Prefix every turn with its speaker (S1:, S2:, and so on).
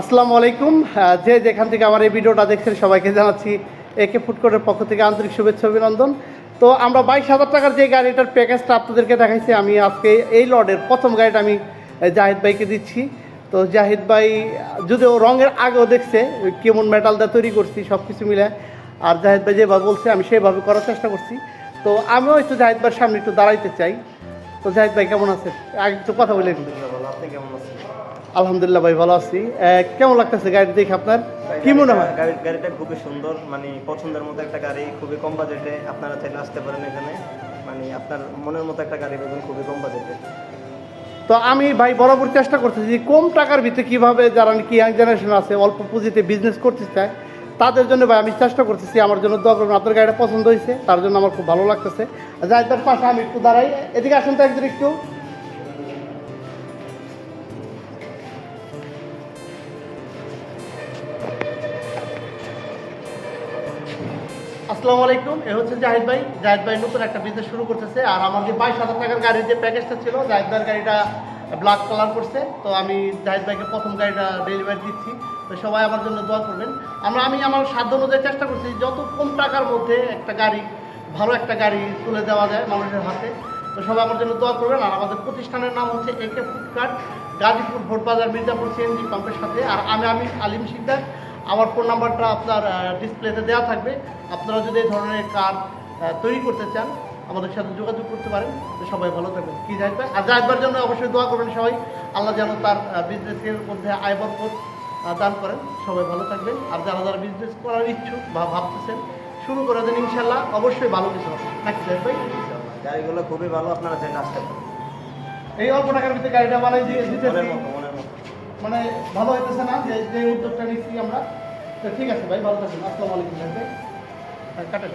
S1: আসসালামু আলাইকুম। যে যেখান থেকে আমার এই ভিডিওটা দেখছেন, সবাইকে জানাচ্ছি একে ফুডকোর্টের পক্ষ থেকে আন্তরিক শুভেচ্ছা, অভিনন্দন। তো আমরা বাইশ হাজার টাকার যে গাড়িটার প্যাকেজটা আপনাদেরকে দেখাইছি, আমি আজকে এই লডের প্রথম গাড়িটা আমি জাহিদ ভাইকে দিচ্ছি। তো জাহিদ ভাই, যদিও রঙের আগেও দেখছে, কেমন মেটাল দিয়ে তৈরি করছি সব কিছু মিলে। আর জাহিদ ভাই যেভাবে বলছে, আমি সেইভাবে করার চেষ্টা করছি। তো আমিও একটু জাহিদ ভাইয়ের সামনে একটু দাঁড়াইতে চাই। তো জাহিদ ভাই, কেমন আছে আগে একটু কথা বলে।
S2: আপনি কেমন আছেন?
S1: আলহামদুলিল্লাহ ভাই ভালো আছি। কেমন লাগতেছে গাড়ি দেখে আপনার? কি মনে হয়?
S2: গাড়ি গাড়িটা খুবই সুন্দর মানে পছন্দের মতো একটা গাড়ি খুবই কম বাজেটে আপনারা চাইলে আসতে পারেন এখানে। মানে আপনার মনের মতো একটা গাড়ি পাবেন খুবই কম বাজেটে।
S1: তো আমি ভাই বরাবর চেষ্টা করতেছি যে কম টাকার ভিতরে কীভাবে যারা কি ইয়াং জেনারেশন আছে অল্প পুঁজিতে বিজনেস করতে চায় তাদের জন্য ভাই আমি চেষ্টা করতেছি আমার জন্য দোয়া করবেন আপনার গাড়িটা পছন্দ হয়েছে তার জন্য আমার খুব ভালো লাগতেছে। যাই তার পাশে আমি একটু দাঁড়াই এদিকে আসেন তো একদিন একটু। আসসালামু আলাইকুম, এ হচ্ছে জাহিদ ভাই। জাহিদ ভাই নতুন একটা বিজনেস শুরু করতেছে, আর আমার যে বাইশ হাজার টাকার গাড়ির যে প্যাকেজটা ছিল, জাহিদ ভাইয়ের গাড়িটা ব্ল্যাক কালার করছে। তো আমি জাহিদ ভাইকে প্রথম গাড়িটা ডেলিভারি দিচ্ছি। তো সবাই আমার জন্য দোয়া করবেন। আমরা, আমি আমার সাধ্য অনুযায়ী চেষ্টা করছি, যত কম টাকার মধ্যে একটা গাড়ি, ভালো একটা গাড়ি তুলে দেওয়া যায় মানুষের হাতে, তো সবাই আমার জন্য দোয়া করবেন। আর আমাদের প্রতিষ্ঠানের নাম হচ্ছে একে ফুডকার্ট গাজীপুর ভোট বাজার মির্জাপুর সিএনজি পাম্পের সাথে। আর আমি আমি আলিম শিকদার আমার ফোন নাম্বারটা আপনার ডিসপ্লেতে দেওয়া থাকবে। আপনারা যদি এই ধরনের কার্ড তৈরি করতে চান আমাদের সাথে যোগাযোগ করতে পারেন। সবাই ভালো থাকবেন। কি জানবে আর জানবার জন্য অবশ্যই দোয়া করবেন সবাই। আল্লাহ যেন তার বিজনেসের মধ্যে আয় বরকত দান করেন। সবাই ভালো থাকবেন। আর যারা যারা বিজনেস করার ইচ্ছুক বা ভাবতেছেন শুরু করে দেন ইনশাল্লাহ অবশ্যই ভালো কিছু হবে। নাকি জাহিদ ভাই।
S2: গাড়িগুলো খুবই ভালো আপনারা চাইলে আসতে
S1: এই অল্প টাকার ভিতরে গাড়িটা বানাই দিয়ে দিতে
S2: মনের মতো মনের মতো
S1: মানে ভালো হইতেছে না যে যে উদ্যোগটা নিচ্ছি আমরা। তো ঠিক আছে ভাই, ভালো থাকুন আসসালামু আলাইকুম ভাই, কাটেন।